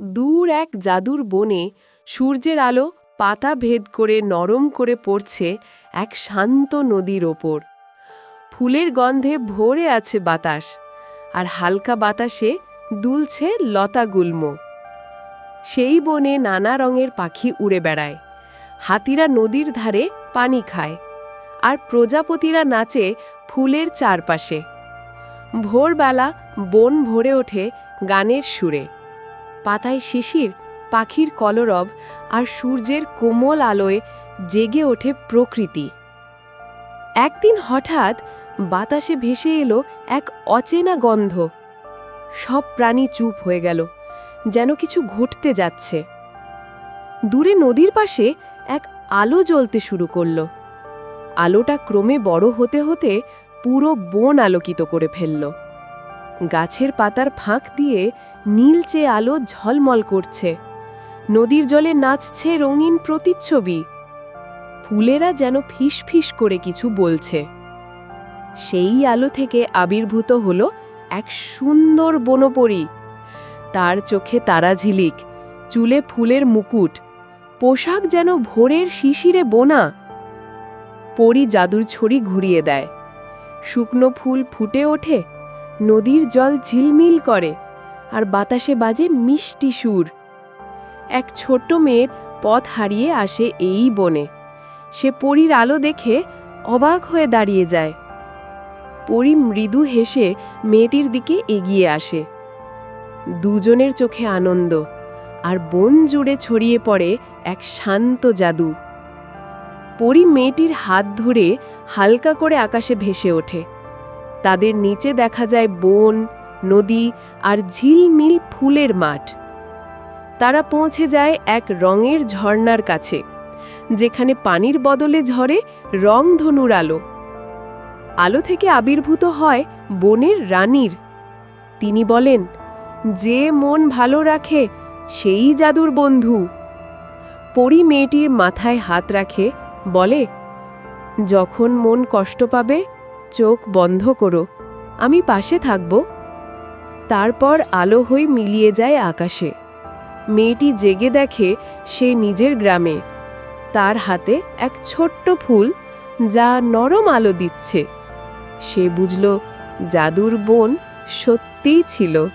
দূর এক জাদুর বনে সূর্যের আলো পাতা ভেদ করে নরম করে পড়ছে এক শান্ত নদীর ওপর। ফুলের গন্ধে ভরে আছে বাতাস, আর হালকা বাতাসে দুলছে লতা গুল্ম। সেই বনে নানা রঙের পাখি উড়ে বেড়ায়, হাতিরা নদীর ধারে পানি খায়, আর প্রজাপতিরা নাচে ফুলের চারপাশে। ভোরবেলা বন ভরে ওঠে গানের সুরে। পাতায় শিশির, পাখির কলরব আর সূর্যের কোমল আলোয় জেগে ওঠে প্রকৃতি। একদিন হঠাৎ বাতাসে ভেসে এলো এক অচেনা গন্ধ। সব প্রাণী চুপ হয়ে গেল, যেন কিছু ঘটতে যাচ্ছে। দূরে নদীর পাশে এক আলো জ্বলতে শুরু করল। আলোটা ক্রমে বড় হতে হতে পুরো বন আলোকিত করে ফেলল। গাছের পাতার ফাঁক দিয়ে নীলচে আলো ঝলমল করছে। নদীর জলে নাচছে রঙিন প্রতিচ্ছবি। ফুলেরা যেন ফিস করে কিছু বলছে। সেই আলো থেকে আবির্ভূত হল এক সুন্দর বনপরী। তার চোখে তারা ঝিলিক, চুলে ফুলের মুকুট, পোশাক যেন ভোরের শিশিরে বোনা। পরি জাদুর ছড়ি ঘুরিয়ে দেয়। শুকনো ফুল ফুটে ওঠে নদীর জল ঝিলমিল করে আর বাতাসে বাজে মিষ্টি সুর। এক ছোট্ট মেয়ে পথ হারিয়ে আসে এই বনে। সে পরীর আলো দেখে অবাক হয়ে দাঁড়িয়ে যায়। পরী মৃদু হেসে মেয়েটির দিকে এগিয়ে আসে। দুজনের চোখে আনন্দ আর বন জুড়ে ছড়িয়ে পড়ে এক শান্ত জাদু। পরী মেয়েটির হাত ধরে হালকা করে আকাশে ভেসে ওঠে। তাদের নিচে দেখা যায় বন, নদী আর ঝিলমিল ফুলের মাঠ। তারা পৌঁছে যায় এক রঙের ঝর্ণার কাছে, যেখানে পানির বদলে ঝরে রংধনুর আলো। আলো থেকে আবির্ভূত হয় বনের রানীর। তিনি বলেন, যে মন ভালো রাখে, সেই জাদুর বন্ধু। পরি মেয়েটির মাথায় হাত রাখে, বলে, যখন মন কষ্ট পাবে চোখ বন্ধ করো, আমি পাশে থাকব। তারপর আলো হয়ে মিলিয়ে যায় আকাশে। মেয়েটি জেগে দেখে সে নিজের গ্রামে। তার হাতে এক ছোট্ট ফুল যা নরম আলো দিচ্ছে। সে বুঝল, জাদুর বোন সত্যিই ছিল।